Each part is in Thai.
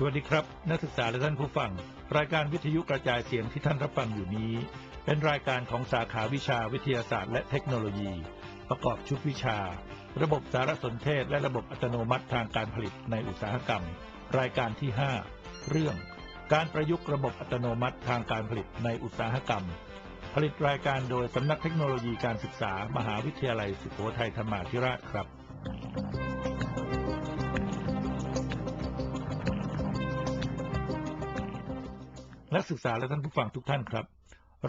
สวัสดีครับ นักศึกษาและท่านผู้ฟัง รายการวิทยุกระจายเสียงที่ท่านรับฟังอยู่นี้ เป็นรายการของสาขาวิชาวิทยาศาสตร์และเทคโนโลยี ประกอบชุดวิชา ระบบสารสนเทศ และระบบอัตโนมัติทางการผลิตในอุตสาหกรรม รายการที่ 5 เรื่อง การประยุกต์ระบบอัตโนมัติทางการผลิตในอุตสาหกรรม ผลิตรายการโดยสำนักเทคโนโลยีการศึกษา มหาวิทยาลัยสุโขทัยธรรมาธิราชครับ นักศึกษาและท่านผู้ฟังทุกท่านครับ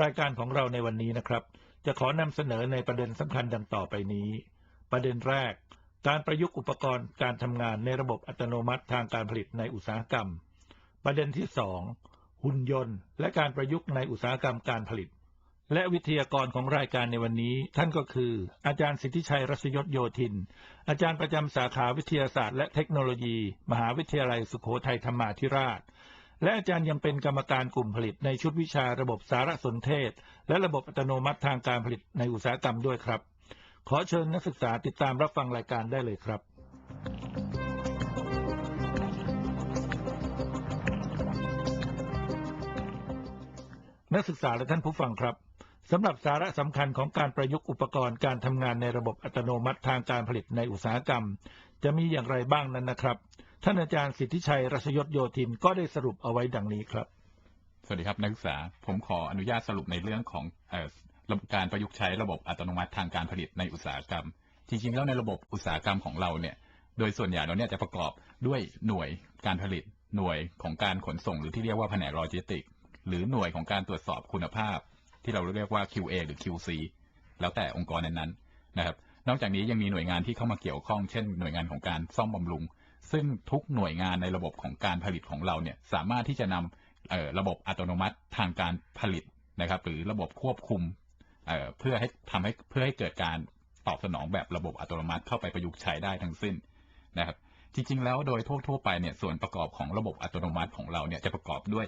รายการของเราในวันนี้นะครับ จะขอนำเสนอในประเด็นสำคัญดังต่อไปนี้ ประเด็นแรก การประยุกต์อุปกรณ์การทำงานในระบบอัตโนมัติทางการผลิตในอุตสาหกรรม ประเด็นที่สองหุ่นยนต์ และการประยุกต์ในอุตสาหกรรมการผลิต และวิทยากรของรายการในวันนี้ ท่านก็คือ อาจารย์สิทธิชัยรัศยศโยธิน อาจารย์ประจำสาขาวิทยาศาสตร์และเทคโนโลยี มหาวิทยาลัยสุโขทัยธรรมาธิราช และอาจารย์ยังเป็นกรรมการกลุ่มผลิตในชุดวิชาระบบสารสนเทศ และระบบอัตโนมัติทางการผลิตในอุตสาหกรรมด้วยครับ ขอเชิญนักศึกษาติดตามรับฟังรายการได้เลยครับ นักศึกษาและท่านผู้ฟังครับสำหรับสาระสำคัญของการประยุกต์อุปกรณ์การทำงานในระบบอัตโนมัติทางการผลิตในอุตสาหกรรม จะมีอย่างไรบ้างนั้นนะครับ ท่านอาจารย์สิทธิชัยรัชยศโยธินก็ได้สรุปเอาไว้ดังนี้ครับ สวัสดีครับนักศึกษา ผมขออนุญาตสรุปในเรื่องของระบบการประยุกต์ใช้ระบบอัตโนมัติทางการผลิตในอุตสาหกรรม จริงๆแล้วในระบบอุตสาหกรรมของเราเนี่ย โดยส่วนใหญ่แล้วเนี่ยจะประกอบด้วยหน่วยการผลิต หน่วยของการขนส่ง หรือที่เรียกว่าแผนกโลจิสติก หรือหน่วยของการตรวจสอบคุณภาพ ที่เราเรียกว่า QA หรือ QC แล้วแต่องค์กรนั้นๆนะครับ นอกจากนี้ยังมีหน่วยงานที่เข้ามาเกี่ยวข้อง เช่น หน่วยงานของการซ่อมบำรุง ซึ่งทุกหน่วยงานในระบบของการผลิตของเราเนี่ยสามารถที่จะนำระบบอัตโนมัติทางการผลิตนะครับ หรือระบบควบคุมเเพื่อให้ทำให้เพื่อให้เกิดการตอบสนองแบบระบบอัตโนมัติเข้าไปประยุกต์ใช้ได้ทั้งสิ้นนะครับ จริง ๆ แล้วโดยทั่วๆไปเนี่ยส่วนประกอบของระบบอัตโนมัติของเราเนี่ยจะประกอบด้วย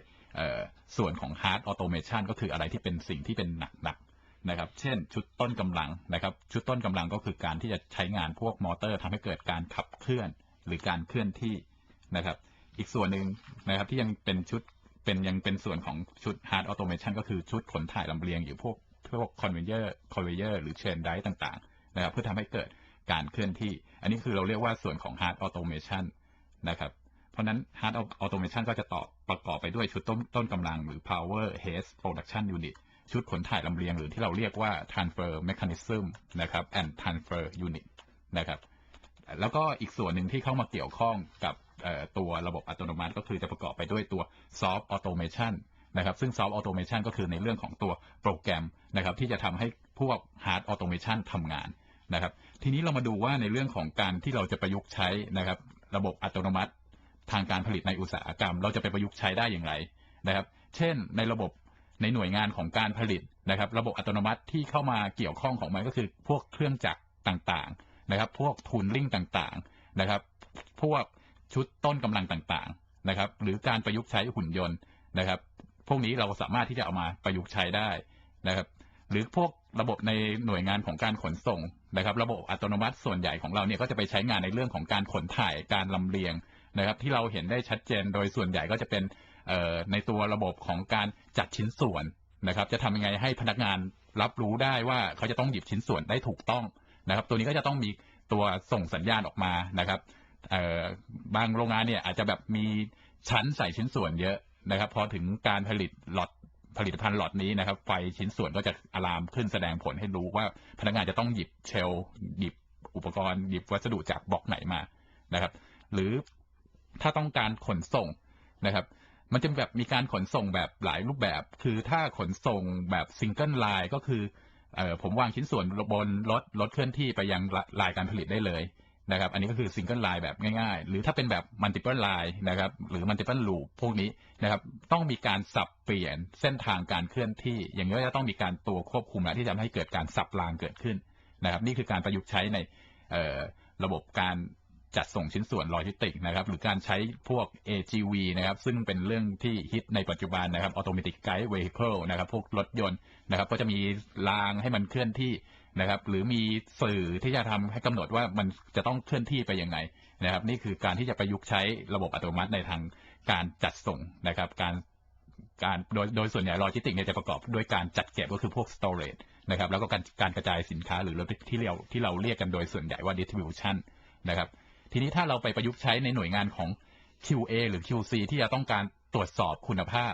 ส่วนของ hard automation ก็คืออะไรที่เป็นสิ่งที่เป็นหนักๆนะครับ เช่น ชุดต้นกำลังนะครับ ชุดต้นกำลังก็คือการที่จะใช้งานพวกมอเตอร์ทำให้เกิดการขับเคลื่อน หรือการเคลื่อนที่นะครับ อีกส่วนหนึ่งนะครับที่ยังเป็นชุดเป็นยังเป็นส่วนของชุด hard automation ก็คือชุดขนถ่ายลำเลียงอยู่พวกพวก conveyor conveyor หรือ chain drive ต่างๆนะครับเพื่อทำให้เกิดการเคลื่อนที่ อันนี้คือเราเรียกว่าส่วนของ hard automation นะครับเพราะนั้น hard automation ก็จะต่อประกอบไปด้วยชุดต้นต้นกำลังหรือ power head production unit ชุดขนถ่ายลำเลียงหรือที่เราเรียกว่า transfer mechanism นะครับ and transfer unit นะครับ แล้วก็อีกส่วนหนึ่งที่เข้ามาเกี่ยวข้องกับตัวระบบอัตโนมัติก็คือจะประกอบไปด้วยตัว soft automation นะครับซึ่ง soft automation ก็คือในเรื่องของตัวโปรแกรมนะครับที่จะทำให้พวก hard automation ทำงานนะครับทีนี้เรามาดูว่าในเรื่องของการที่เราจะประยุกต์ใช้นะครับระบบอัตโนมัติทางการผลิตในอุตสาหกรรม เราจะไปประยุกต์ใช้ได้อย่างไรนะครับ เช่นในระบบในหน่วยงานของการผลิตนะครับ ระบบอัตโนมัติที่เข้ามาเกี่ยวข้องของมันก็คือพวกเครื่องจักรต่างๆ นะครับ พวกทูนลิงต่างๆนะครับ พวกชุดต้นกำลังต่างๆนะครับ หรือการประยุกต์ใช้หุ่นยนต์นะครับ พวกนี้เราสามารถที่จะเอามาประยุกต์ใช้ได้นะครับ หรือพวกระบบในหน่วยงานของการขนส่งนะครับ ระบบอัตโนมัติส่วนใหญ่ของเราเนี่ยก็จะไปใช้งานในเรื่องของการขนถ่ายการลำเลียงนะครับ ที่เราเห็นได้ชัดเจนโดยส่วนใหญ่ก็จะเป็นในตัวระบบของการจัดชิ้นส่วนนะครับ จะทำยังไงให้พนักงานรับรู้ได้ว่าเขาจะต้องหยิบชิ้นส่วนได้ถูกต้อง นะครับ ตัวนี้ก็จะต้องมีตัวส่งสัญญาณออกมานะครับบางโรงงานเนี่ยอาจจะแบบมีชั้นใส่ชิ้นส่วนเยอะนะครับ พอถึงการผลิตหลอดผลิตภัณฑ์หลอดนี้นะครับ ไฟชิ้นส่วนก็จะอะลามขึ้นแสดงผลให้รู้ว่าพนักงานจะต้องหยิบเชลหยิบอุปกรณ์หยิบวัสดุจากบล็อกไหนมานะครับ หรือถ้าต้องการขนส่งนะครับ มันจะแบบมีการขนส่งแบบหลายรูปแบบ คือถ้าขนส่งแบบซิงเกิลไลน์ก็คือ ผมวางชิ้นส่วนบนรถรถเคลื่อนที่ไปยังลายการผลิตได้เลยนะครับ อันนี้ก็คือซิงเกิลไลน์แบบง่ายๆ หรือถ้าเป็นแบบมัลติเพิลไลน์นะครับหรือมัลติเพิลลูปพวกนี้นะครับต้องมีการสับเปลี่ยนเส้นทางการเคลื่อนที่ อย่างนี้อยจะต้องมีการตัวควบคุมและที่จะทำให้เกิดการสับรางเกิดขึ้นนะครับ นี่คือการประยุกต์ใช้ในระบบการ จัดส่งชิ้นส่วนโลจิสติกนะครับหรือการใช้พวก AGV นะครับซึ่งเป็นเรื่องที่ฮิตในปัจจุบันนะครับ Automatic Guide Vehicle นะครับพวกรถยนต์นะครับก็จะมีรางให้มันเคลื่อนที่นะครับหรือมีสื่อที่จะทำให้กำหนดว่ามันจะต้องเคลื่อนที่ไปยังไงนะครับ นี่คือการที่จะประยุกต์ใช้ระบบอัตโนมัติในทางการจัดส่งนะครับ การการโดยโดยส่วนใหญ่โลจิสติกเนี่ยจะประกอบด้วยการจัดเก็บก็คือพวก storage นะครับแล้วก็การการกระจายสินค้าหรือที่เราที่เราเรียกกันโดยส่วนใหญ่ว่า distribution นะครับ ทีนี้ถ้าเราไปประยุกต์ใช้ในหน่วยงานของ QA หรือ QC ที่จะต้องการตรวจสอบคุณภาพ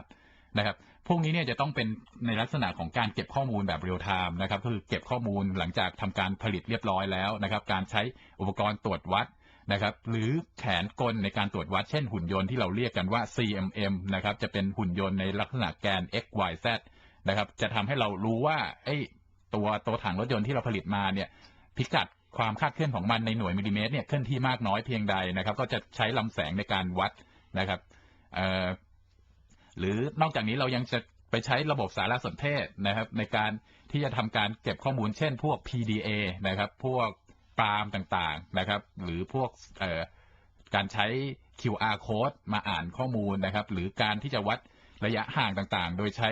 นะครับ พวกนี้เนี่ยจะต้องเป็นในลักษณะของการเก็บข้อมูลแบบเรียลไทม์นะครับคือเก็บข้อมูลหลังจากทำการผลิตเรียบร้อยแล้วนะครับ การใช้อุปกรณ์ตรวจวัดนะครับ หรือแขนกลในการตรวจวัดเช่นหุ่นยนต์ที่เราเรียกกันว่า CMM นะครับ จะเป็นหุ่นยนต์ในลักษณะแกน x y z นะครับ จะทำให้เรารู้ว่าไอ้ตัวตัวถังรถยนต์ที่เราผลิตมาเนี่ยพิกัด ความคาดเคลื่อนของมันในหน่วยมิลลิเมตรเนี่ยเคลื่อนที่มากน้อยเพียงใดนะครับ ก็จะใช้ลำแสงในการวัดนะครับหรือนอกจากนี้เรายังจะไปใช้ระบบสารสนเทศนะครับ ในการที่จะทำการเก็บข้อมูลเช่น พวก PDA นะครับ พวกปาล์มต่างๆนะครับ หรือพวกการใช้ QR code มาอ่านข้อมูลนะครับ หรือการที่จะวัดระยะห่างต่างๆ โดยใช้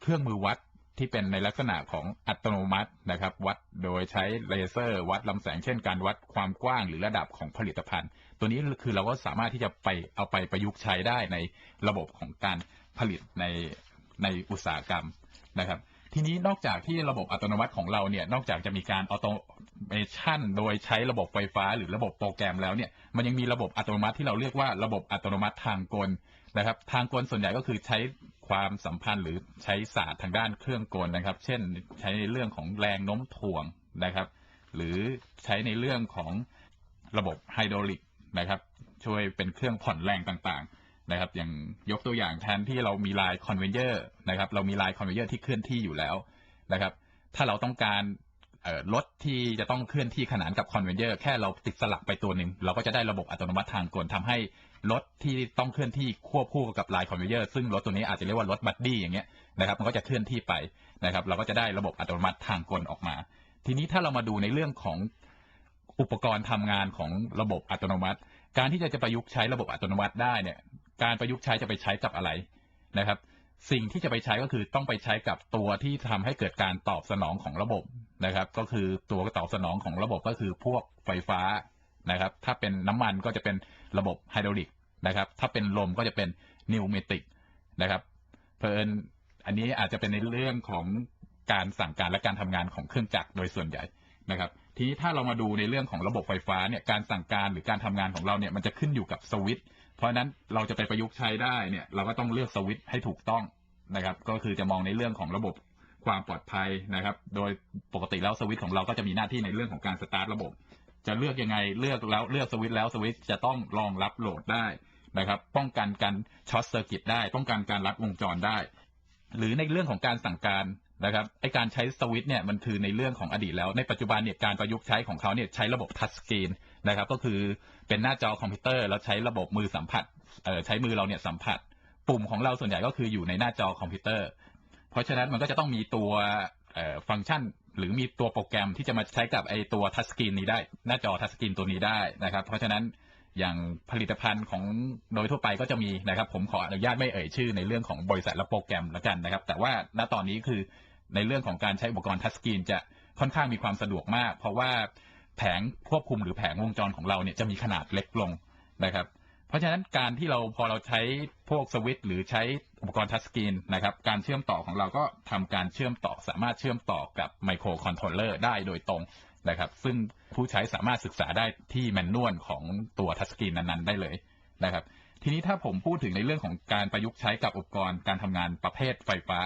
เครื่องมือวัด ที่เป็นในลักษณะของอัตโนมัตินะครับ วัดโดยใช้เลเซอร์วัดลำแสงเช่นการวัดความกว้างหรือระดับของผลิตภัณฑ์ ตัวนี้คือเราก็สามารถที่จะไปเอาไปประยุกต์ใช้ได้ในระบบของการผลิตในในอุตสาหกรรมนะครับ ทีนี้นอกจากที่ระบบอัตโนมัติของเราเนี่ยนอกจากจะมีการออโตเมชันโดยใช้ระบบไฟฟ้าหรือระบบโปรแกรมแล้วเนี่ยมันยังมีระบบอัตโนมัติที่เราเรียกว่าระบบอัตโนมัติทางกล นะครับ ทางกลส่วนใหญ่ก็คือใช้ความสัมพันธ์หรือใช้ศาสตร์ทางด้านเครื่องกลนะครับ เช่น ใช้ในเรื่องของแรงโน้มถ่วงนะครับ หรือใช้ในเรื่องของระบบไฮดรอลิกนะครับ ช่วยเป็นเครื่องผ่อนแรงต่างๆนะครับ อย่างยกตัวอย่างแทนที่เรามีลายคอนเวนเยอร์นะครับ เรามีลายคอนเวนเยอร์ที่เคลื่อนที่อยู่แล้วนะครับ ถ้าเราต้องการ รถที่จะต้องเคลื่อนที่ขนานกับคอนเวนเยอร์แค่เราติดสลักไปตัวหนึ่งเราก็จะได้ระบบอัตโนมัติทางกลทำให้รถที่ต้องเคลื่อนที่ควบคู่กับลายคอนเวนเยอร์ซึ่งรถตัวนี้อาจจะเรียกว่ารถบัดดี้อย่างเงี้ยนะครับมันก็จะเคลื่อนที่ไปนะครับ เราก็จะได้ระบบอัตโนมัติทางกลออกมา ทีนี้ถ้าเรามาดูในเรื่องของอุปกรณ์ทำงานของระบบอัตโนมัติ การที่จะจะประยุกต์ใช้ระบบอัตโนมัติได้เนี่ยการประยุกต์ใช้จะไปใช้กับอะไรนะครับ สิ่งที่จะไปใช้ก็คือต้องไปใช้กับตัวที่ทำให้เกิดการตอบสนองของระบบ นะครับ ก็คือตัวตอบสนองของระบบก็คือพวกไฟฟ้านะครับ ถ้าเป็นน้ำมันก็จะเป็นระบบไฮดรอลิกนะครับ ถ้าเป็นลมก็จะเป็นนิวเมติกนะครับ เพลินอันนี้อาจจะเป็นในเรื่องของการสั่งการและการทำงานของเครื่องจักรโดยส่วนใหญ่นะครับทีนี้ถ้าเรามาดูในเรื่องของระบบไฟฟ้าเนี่ยการสั่งการหรือการทำงานของเราเนี่ยมันจะขึ้นอยู่กับสวิตช์เพราะนั้นเราจะไปประยุกต์ใช้ได้เนี่ยเราก็ต้องเลือกสวิตช์ให้ถูกต้องนะครับ ก็คือจะมองในเรื่องของระบบ ความปลอดภัยนะครับ โดยปกติแล้วสวิตช์ของเราก็จะมีหน้าที่ในเรื่องของการสตาร์ทระบบ จะเลือกยังไงเลือกแล้วเลือกสวิตช์แล้วสวิตช์จะต้องรองรับโหลดได้นะครับ ป้องกันการช็อตเซอร์กิตได้ ป้องกันการลัดวงจรได้ หรือในเรื่องของการสั่งการนะครับไอการใช้สวิตช์เนี่ยมันคือในเรื่องของอดีตแล้ว ในปัจจุบันเนี่ยการประยุกต์ใช้ของเขาเนี่ยใช้ระบบทัชสกรีนนะครับ ก็คือเป็นหน้าจอคอมพิวเตอร์แล้วใช้ระบบมือสัมผัสใช้มือเราเนี่ยสัมผัส ปุ่มของเราส่วนใหญ่ก็คืออยู่ในหน้าจอคอมพิวเตอร์ เพราะฉะนั้นมันก็จะต้องมีตัวฟังก์ชัน หรือมีตัวโปรแกรมที่จะมาใช้กับไอตัวทัชสกรีนนี้ได้ หน้าจอทัชสกรีนตัวนี้ได้นะครับ เพราะฉะนั้นอย่างผลิตภัณฑ์ของโดยทั่วไปก็จะมีนะครับ ผมขออนุญาตไม่เอ่ยชื่อในเรื่องของบริษัทและโปรแกรมละกันนะครับ แต่ว่าณตอนนี้คือในเรื่องของการใช้อุปกรณ์ทัชสกรีนจะค่อนข้างมีความสะดวกมาก เพราะว่าแผงควบคุมหรือแผงวงจรของเราเนี่ยจะมีขนาดเล็กลงนะครับ เพราะฉะนั้นการที่เราพอเราใช้พวกสวิตช์หรือใช้อุปกรณ์ทัชสกรีนนะครับ การเชื่อมต่อของเราก็ทำการเชื่อมต่อ สามารถเชื่อมต่อกับไมโครคอนโทรลเลอร์ได้โดยตรงนะครับ ซึ่งผู้ใช้สามารถศึกษาได้ที่แมนนวลของตัวทัชสกรีนนั้นๆ ได้เลยนะครับ ทีนี้ถ้าผมพูดถึงในเรื่องของการประยุกต์ใช้กับอุปกรณ์การทำงานประเภทไฟฟ้า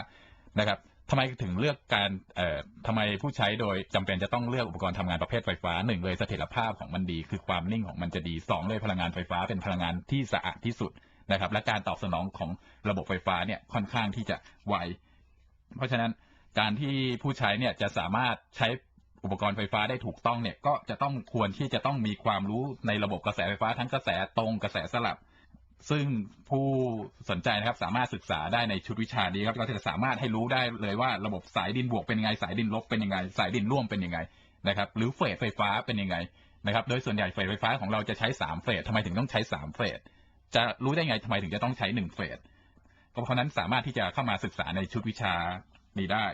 นะครับ ทำไมถึงเลือกการเอ่อทำไมผู้ใช้โดยจำเป็นจะต้องเลือกอุปกรณ์ทำงานประเภทไฟฟ้าหนึ่งเลยเสถียรภาพของมันดี คือความนิ่งของมันจะดีสองเลยพลังงานไฟฟ้าเป็นพลังงานที่สะอาดที่สุดนะครับ และการตอบสนองของระบบไฟฟ้าเนี่ยค่อนข้างที่จะไวเพราะฉะนั้นการที่ผู้ใช้เนี่ยจะสามารถใช้อุปกรณ์ไฟฟ้าได้ถูกต้องเนี่ยก็จะต้องควรที่จะต้องมีความรู้ในระบบกระแสไฟฟ้าทั้งกระแสตรงกระแสสลับ ซึ่งผู้สนใจนะครับสามารถศึกษาได้ในชุดวิชานี้ครับเราจะสามารถให้รู้ได้เลยว่าระบบสายดินบวกเป็นยังไงสายดินลบเป็นยังไง สายดินร่วมเป็นยังไงนะครับ หรือเฟสไฟฟ้าเป็นยังไงนะครับ โดยส่วนใหญ่เฟสไฟฟ้าของเราจะใช้สามเฟสทำไมถึงต้องใช้สามเฟสจะรู้ได้ไงทำไมถึงจะต้องใช้หนึ่งเฟสเพราะฉะนั้นสามารถที่จะเข้ามาศึกษาในชุดวิชานี้ได้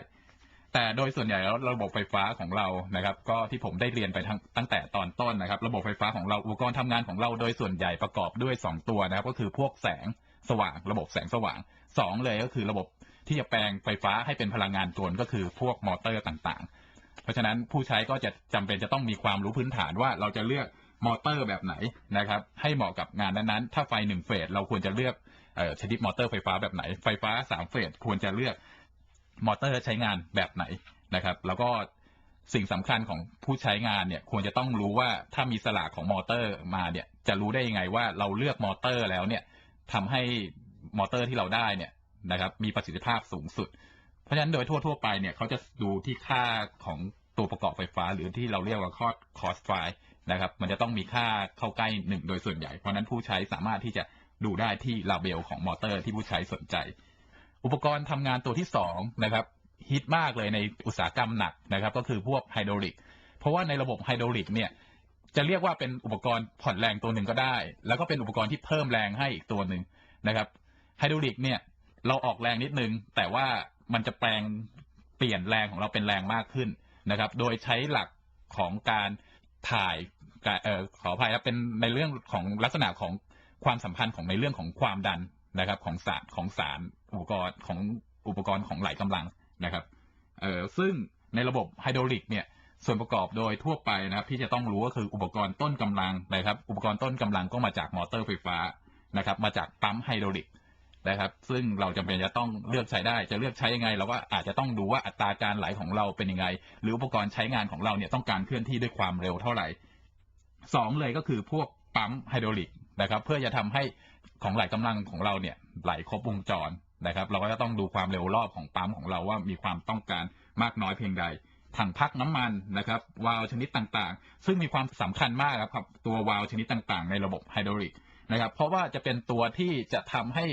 แต่โดยส่วนใหญ่แล้วระบบไฟฟ้าของเรานะครับ ก็ที่ผมได้เรียนไปทั้งตั้งแต่ตอนต้นนะครับ ระบบไฟฟ้าของเราอุปกรณ์ทำงานของเราโดยส่วนใหญ่ประกอบด้วย 2 ตัวนะครับ ก็คือพวกแสงสว่าง ระบบแสงสว่างสองเลยก็คือระบบที่จะแปลงไฟฟ้าให้เป็นพลังงานกลก็คือพวกมอเตอร์ต่างๆ เพราะฉะนั้นผู้ใช้ก็จะจำเป็นจะต้องมีความรู้พื้นฐานว่าเราจะเลือกมอเตอร์แบบไหนนะครับ ให้เหมาะกับงานนั้นๆ ถ้าไฟหนึ่งเฟสเราควรจะเลือกออชนิดมอเตอร์ไฟฟ้าแบบไหน ไฟฟ้าสามเฟสควรจะเลือก มอเตอร์ใช้งานแบบไหนนะครับ แล้วก็สิ่งสำคัญของผู้ใช้งานเนี่ยควรจะต้องรู้ว่าถ้ามีสลากของมอเตอร์มาเนี่ยจะรู้ได้ยังไงว่าเราเลือกมอเตอร์แล้วเนี่ยทำให้มอเตอร์ที่เราได้เนี่ยนะครับมีประสิทธิภาพสูงสุด เพราะฉะนั้นโดยทั่ว ๆ ไปเนี่ยเขาจะดูที่ค่าของตัวประกอบไฟฟ้า หรือที่เราเรียกว่าคอสคอสไฟนะครับมันจะต้องมีค่าเข้าใกล้หนึ่งโดยส่วนใหญ่ เพราะฉะนั้นผู้ใช้สามารถที่จะดูได้ที่ลาเบลของมอเตอร์ที่ผู้ใช้สนใจ อุปกรณ์ทำงานตัวที่สองนะครับฮิตมากเลยในอุตสาหกรรมหนักนะครับ ก็คือพวกไฮดรอลิก เพราะว่าในระบบไฮดรอลิกเนี่ยจะเรียกว่าเป็นอุปกรณ์ผ่อนแรงตัวหนึ่งก็ได้ แล้วก็เป็นอุปกรณ์ที่เพิ่มแรงให้อีกตัวหนึ่งนะครับไฮดรอลิกเนี่ยเราออกแรงนิดนึง แต่ว่ามันจะแปลงเปลี่ยนแรงของเราเป็นแรงมากขึ้นนะครับ โดยใช้หลักของการถ่ายเอ่อขออภัยครับเป็นในเรื่องของลักษณะของความสัมพันธ์ของในเรื่องของความดันนะครับของสารของสาร อุปกรณ์ของอุปกรณ์ของไหลกำลังนะครับเอ่อซึ่งในระบบไฮดรอลิกเนี่ยส่วนประกอบโดยทั่วไปนะครับ ที่จะต้องรู้ก็คืออุปกรณ์ต้นกำลังนะครับ อุปกรณ์ต้นกำลังก็มาจากมอเตอร์ไฟฟ้านะครับ มาจากปั๊มไฮดรอลิกนะครับ ซึ่งเราจำเป็นจะต้องเลือกใช้ได้ จะเลือกใช้ยังไงเราก็อาจจะต้องดูว่าอัตราการไหลของเราเป็นยังไง หรืออุปกรณ์ใช้งานของเราเนี่ยต้องการเคลื่อนที่ด้วยความเร็วเท่าไหร่สองเลยก็คือพวกปั๊มไฮดรอลิกนะครับ เพื่อจะทำให้ของไหลกำลังของเราเนี่ยไหลครบวงจร นะครับ เราก็จะต้องดูความเร็วรอบของปั๊มของเราว่ามีความต้องการมากน้อยเพียงใดถังพักน้ำมันนะครับวาล์วชนิดต่างๆ ซึ่งมีความสำคัญมากครับตัววาล์วชนิดต่างๆ ในระบบไฮดรอลิกนะครับเพราะว่าจะเป็นตัวที่จะทำให้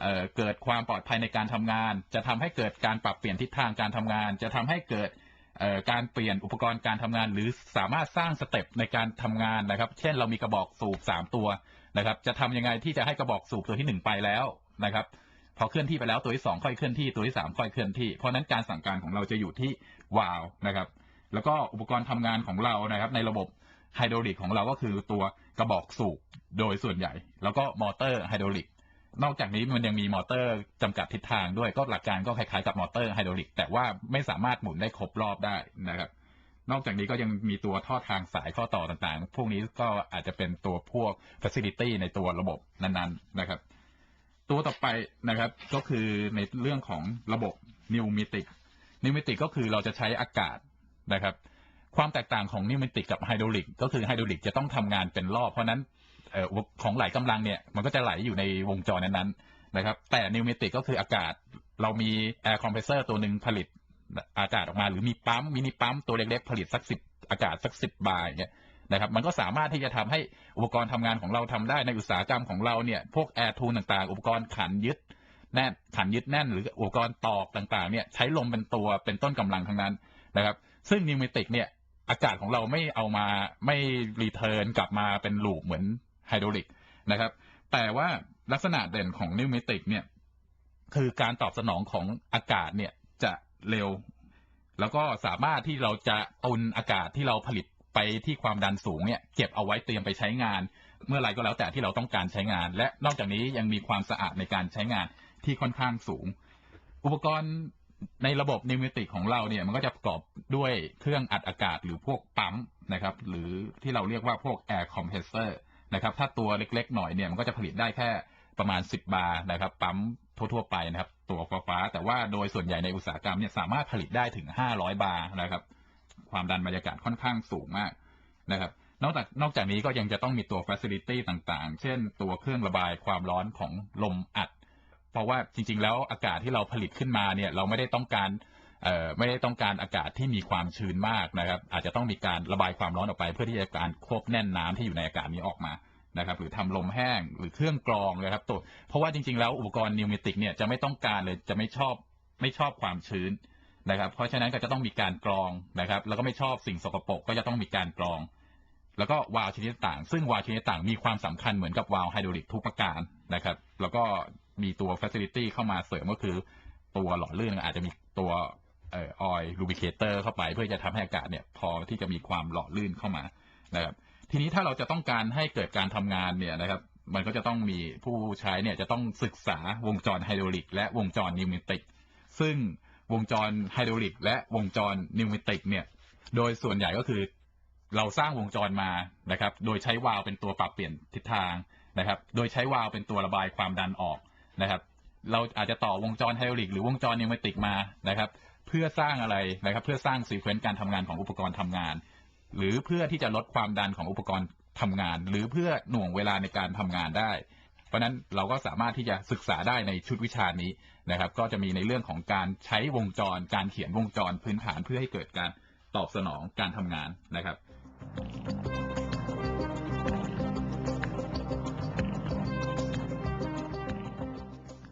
เอ่อเกิดความปลอดภัยในการทำงาน จะทำให้เกิดการปรับเปลี่ยนทิศทางการทำงาน จะทำให้เกิดการเปลี่ยนอุปกรณ์การทำงาน หรือสามารถสร้างสเต็ปในการทำงานนะครับ เช่นเรามีกระบอกสูบสามตัวนะครับ จะทำยังไงที่จะให้กระบอกสูบตัวที่หนึ่งไปแล้วนะครับ พอเคลื่อนที่ไปแล้วตัวที่สองค่อยเคลื่อนที่ตัวที่สามค่อยเคลื่อนที่ เพราะนั้นการสั่งการของเราจะอยู่ที่วาล์วนะครับ แล้วก็อุปกรณ์ทำงานของเรานะครับ ในระบบไฮดรอลิกของเราก็คือตัวกระบอกสูบโดยส่วนใหญ่ แล้วก็มอเตอร์ไฮดรอลิกนอกจากนี้มันยังมีมอเตอร์จำกัดทิศทางด้วยก็หลักการก็คล้ายๆกับมอเตอร์ไฮดรอลิกแต่ว่าไม่สามารถหมุนได้ครบรอบได้นะครับ นอกจากนี้ก็ยังมีตัวท่อทางสายข้อต่อต่างๆ พวกนี้ก็อาจจะเป็นตัวพวก facility ในตัวระบบนั้นๆนะครับ ตัวต่อไปนะครับ ก็คือในเรื่องของระบบนิวมิติกนิวมิติกก็คือเราจะใช้อากาศนะครับ ความแตกต่างของนิวมิติกกับไฮดรอลิกก็คือไฮดรอลิกจะต้องทำงานเป็นรอบ เพราะนั้นของไหลกำลังเนี่ยมันก็จะไหลอยู่ในวงจรนั้นๆนะครับ แต่นิวมิติกก็คืออากาศเรามีแอร์คอมเพรสเซอร์ตัวหนึ่งผลิตอากาศออกมา หรือมีปั๊มมินิปั๊มตัวเล็กๆผลิตสักสิบอากาศสักสิบบาร์เงี้ย นะครับ มันก็สามารถที่จะทำให้อุปกรณ์ทำงานของเราทำได้ในอุตสาหกรรมของเราเนี่ย พวกแอร์ทูนต่างๆ อุปกรณ์ขันยึดแน่นขันยึดแน่นหรืออุปกรณ์ตอกต่างๆ เนี่ยใช้ลมเป็นตัวเป็นต้นกำลังทั้งนั้นนะครับ ซึ่งนิวเมติกเนี่ยอากาศของเราไม่เอามาไม่รีเทิร์นกลับมาเป็นลูปเหมือนไฮดรอลิกนะครับ แต่ว่าลักษณะเด่นของนิวเมติกเนี่ยคือการตอบสนองของอากาศเนี่ยจะเร็ว แล้วก็สามารถที่เราจะตุนอากาศที่เราผลิต ไปที่ความดันสูงเนี่ยเก็บเอาไว้เตรียมไปใช้งาน เมื่อไรก็แล้วแต่ที่เราต้องการใช้งาน และนอกจากนี้ยังมีความสะอาดในการใช้งานที่ค่อนข้างสูง อุปกรณ์ในระบบนิวเมติกของเราเนี่ยมันก็จะประกอบด้วยเครื่องอัดอากาศหรือพวกปั๊มนะครับหรือที่เราเรียกว่าพวก air compressor นะครับถ้าตัวเล็กๆหน่อยเนี่ยมันก็จะผลิตได้แค่ประมาณ 10 บาร์นะครับปั๊มทั่วๆไปนะครับตัวฟ้าๆแต่ว่าโดยส่วนใหญ่ในอุตสาหกรรมเนี่ยสามารถผลิตได้ถึง 500 บาร์นะครับ ความดันบรรยากาศค่อนข้างสูงมากนะครับนอกจากนอกจากนี้ก็ยังจะต้องมีตัว facility ต่างๆ เช่น ตัวเครื่องระบายความร้อนของลมอัด เพราะว่าจริง ๆ แล้วอากาศที่เราผลิตขึ้นมาเนี่ยเราไม่ได้ต้องการไม่ได้ต้องการอากาศที่มีความชื้นมากนะครับ อาจจะต้องมีการระบายความร้อนออกไป เพื่อที่จะการควบแน่นน้ำที่อยู่ในอากาศนี้ออกมานะครับ หรือทำลมแห้งหรือเครื่องกรองนะครับตัวเพราะว่าจริง ๆ แล้วอุปกรณ์นิวเมติกเนี่ยจะไม่ต้องการเลยจะไม่ชอบไม่ชอบความชื้น นะครับ เพราะฉะนั้นก็จะต้องมีการกรองนะครับ แล้วก็ไม่ชอบสิ่งสกปรกก็จะต้องมีการกรอง แล้วก็วาล์วชนิดต่าง ซึ่งวาล์วชนิดต่างมีความสำคัญเหมือนกับวาล์วไฮดรอลิกทุกประการนะครับ แล้วก็มีตัว facility เข้ามาเสริมก็คือตัวหล่อลื่นอาจจะมีตัวเอ่อออยล์ลูบิเคเตอร์เข้าไปเพื่อจะทำให้อากาศเนี่ยพอที่จะมีความหล่อลื่นเข้ามานะครับทีนี้ถ้าเราจะต้องการให้เกิดการทำงานเนี่ยนะครับ มันก็จะต้องมีผู้ใช้เนี่ยจะต้องศึกษาวงจรไฮดรอลิกและวงจรนิวเมติก ซึ่ง วงจรไฮดรอลิกและวงจรนิวเมติกเนี่ย โดยส่วนใหญ่ก็คือเราสร้างวงจรมานะครับ โดยใช้วาล์วเป็นตัวปรับเปลี่ยนทิศทางนะครับ โดยใช้วาล์วเป็นตัวระบายความดันออกนะครับ เราอาจจะต่อวงจรไฮดรอลิกหรือวงจรนิวเมติกมานะครับ เพื่อสร้างอะไรนะครับ เพื่อสร้างซีเควนต์การทำงานของอุปกรณ์ทำงาน หรือเพื่อที่จะลดความดันของอุปกรณ์ทำงาน หรือเพื่อหน่วงเวลาในการทำงานได้ เพราะนั้นเราก็สามารถที่จะศึกษาได้ในชุดวิชานี้นะครับ ก็จะมีในเรื่องของการใช้วงจร การเขียนวงจรพื้นฐานเพื่อให้เกิดการตอบสนองการทำงานนะครับ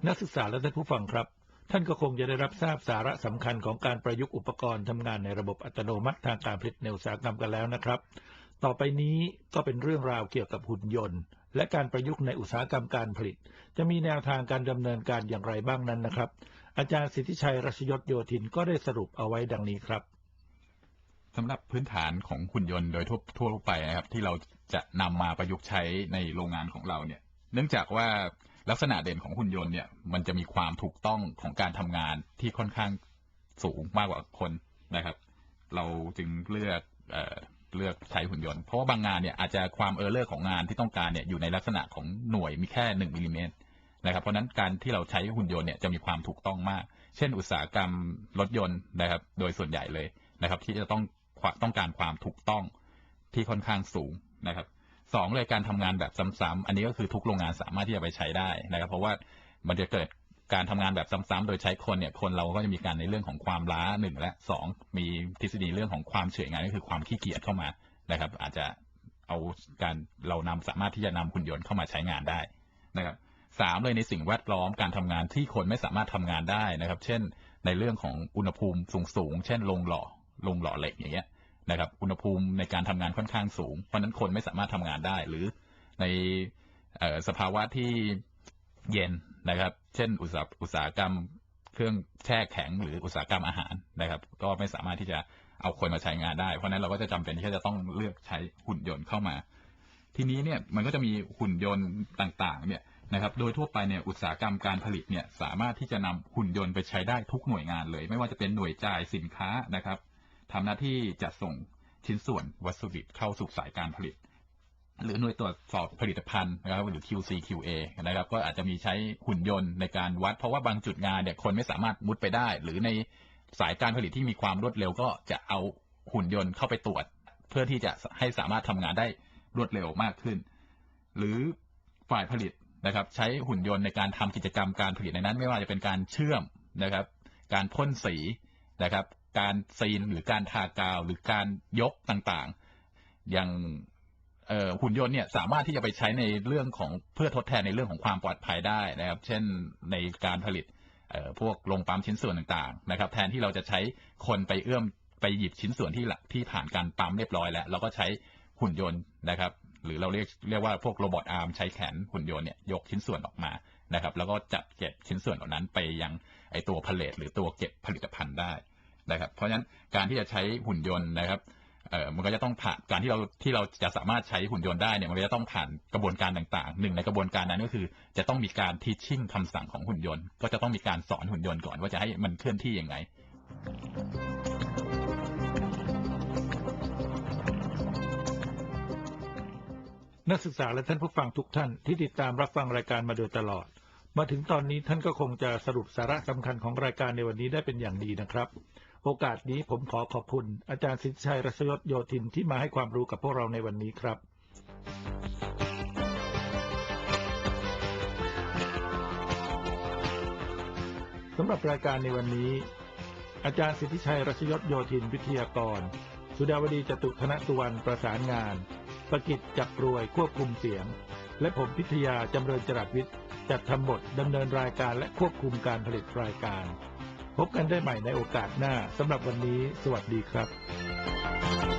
นักศึกษาและท่านผู้ฟังครับ ท่านก็คงจะได้รับทราบสาระสำคัญของการประยุกต์อุปกรณ์ทำงานในระบบอัตโนมัติทางการผลิตในอุตสาหกรรมกันแล้วนะครับ ต่อไปนี้ก็เป็นเรื่องราวเกี่ยวกับหุ่นยนต์ และการประยุกต์ในอุตสาหกรรมการผลิต จะมีแนวทางการดำเนินการอย่างไรบ้างนั้นนะครับ อาจารย์สิทธิชัยรัชยศโยธินก็ได้สรุปเอาไว้ดังนี้ครับสำหรับพื้นฐานของหุ่นยนต์โดยทั่วทั่วไปนะครับ ที่เราจะนำมาประยุกต์ใช้ในโรงงานของเราเนี่ย เนื่องจากว่าลักษณะเด่นของหุ่นยนต์เนี่ยมันจะมีความถูกต้องของการทำงานที่ค่อนข้างสูงมากกว่าคนนะครับ เราจึงเลือก เลือกใช้หุ่นยนต์ เพราะว่าบางงานเนี่ยอาจจะความเออร์เลอร์ของงานที่ต้องการเนี่ยอยู่ในลักษณะของหน่วยมีแค่หนึ่งมิลลิเมตรนะครับเพราะฉะนั้นการที่เราใช้หุ่นยนต์เนี่ยจะมีความถูกต้องมาก เช่น อุตสาหกรรมรถยนต์นะครับ โดยส่วนใหญ่เลยนะครับ ที่จะต้องต้องการความถูกต้องที่ค่อนข้างสูงนะครับสองเลยการทำงานแบบซ้ำๆอันนี้ก็คือทุกโรงงานสามารถที่จะไปใช้ได้นะครับ เพราะว่ามันจะเกิด การทำงานแบบซ้ำๆโดยใช้คนเนี่ย คนเราก็จะมีการในเรื่องของความล้าหนึ่งและสองมีทฤษฎีเรื่องของความเฉื่อยงานก็คือความขี้เกียจเข้ามานะครับ อาจจะเอาการเรานำสามารถที่จะนำหุ่นยนต์เข้ามาใช้งานได้นะครับสามเลยในสิ่งแวดล้อมการทำงานที่คนไม่สามารถทำงานได้นะครับ เช่น ในเรื่องของอุณหภูมิสูงๆ เช่นโรงหล่อโรงหล่อเหล็กอย่างเงี้ยนะครับ อุณหภูมิในการทำงานค่อนข้างสูง เพราะนั้นคนไม่สามารถทำงานได้ หรือในสภาวะที่ เย็นนะครับ เช่นอุตสาหอุตสาหกรรมเครื่องแช่แข็งหรืออุตสาหกรรมอาหารนะครับ ก็ไม่สามารถที่จะเอาคนมาใช้งานได้ เพราะนั้นเราก็จะจำเป็นที่จะต้องเลือกใช้หุ่นยนต์เข้ามา ทีนี้เนี่ยมันก็จะมีหุ่นยนต์ต่างๆ เนี่ยนะครับ โดยทั่วไปเนี่ยอุตสาหกรรมการผลิตเนี่ยสามารถที่จะนำหุ่นยนต์ไปใช้ได้ทุกหน่วยงานเลย ไม่ว่าจะเป็นหน่วยจ่ายสินค้านะครับทำหน้าที่จัดส่งชิ้นส่วนวัสดุดิบเข้าสู่สายการผลิต หรือหน่วยตรวจสอบผลิตภัณฑ์นะครับหรือ QC QA นะครับ ก็อาจจะมีใช้หุ่นยนต์ในการวัด เพราะว่าบางจุดงานเนี่ยคนไม่สามารถมุดไปได้ หรือในสายการผลิตที่มีความรวดเร็วก็จะเอาหุ่นยนต์เข้าไปตรวจ เพื่อที่จะให้สามารถทำงานได้รวดเร็วมากขึ้น หรือฝ่ายผลิตนะครับ ใช้หุ่นยนต์ในการทำกิจกรรมการผลิตในนั้น ไม่ว่าจะเป็นการเชื่อมนะครับ การพ่นสีนะครับ การซีนหรือการทากาวหรือการยกต่างๆ อย่าง หุ่นยนต์เนี่ยสามารถที่จะไปใช้ในเรื่องของเพื่อทดแทนในเรื่องของความปลอดภัยได้นะครับ เช่นในการผลิตพวกโรงปั๊มชิ้นส่วนต่างๆนะครับ แทนที่เราจะใช้คนไปเอื้อมไปหยิบชิ้นส่วนที่ที่ผ่านการปั๊มเรียบร้อยแล้วเราก็ใช้หุ่นยนต์นะครับ หรือเราเรียกเรียกว่าพวกโรบอทอาร์มใช้แขนหุ่นยนต์เนี่ยยกชิ้นส่วนออกมานะครับ แล้วก็จัดเก็บชิ้นส่วนเหล่านั้นไปยังไอตัวผลิตหรือตัวเก็บผลิตภัณฑ์ได้นะครับ เพราะฉะนั้นการที่จะใช้หุ่นยนต์นะครับ เออมันก็จะต้องผ่านการที่เราที่เราจะสามารถใช้หุ่นยนต์ได้เนี่ยมันก็จะต้องผ่านกระบวนการต่างๆหนึ่งในกระบวนการนั้นก็คือ จะต้องมีการทีชิ่งคำสั่งของหุ่นยนต์ ก็จะต้องมีการสอนหุ่นยนต์ก่อนว่าจะให้มันเคลื่อนที่ยังไงนักศึกษาและท่านผู้ฟังทุกท่านที่ติดตามรับฟังรายการมาโดยตลอด มาถึงตอนนี้ท่านก็คงจะสรุปสาระสำคัญของรายการในวันนี้ได้เป็นอย่างดีนะครับ โอกาสนี้ผมขอขอบคุณ อาจารย์สิทธิชัยรัชยศโยธินที่มาให้ความรู้กับพวกเราในวันนี้ครับสำหรับรายการในวันนี้ อาจารย์สิทธิชัยรัชยศโยธินวิทยากร สุดาวดีจตุธนสุวรรณประสานงานประกิจจักรรวยควบคุมเสียง และผมพิทยาจำเริญจรัสวิทย์จัดทำบทดำเนินรายการและควบคุมการผลิตรายการ พบกันได้ใหม่ในโอกาสหน้าสำหรับวันนี้ สวัสดีครับ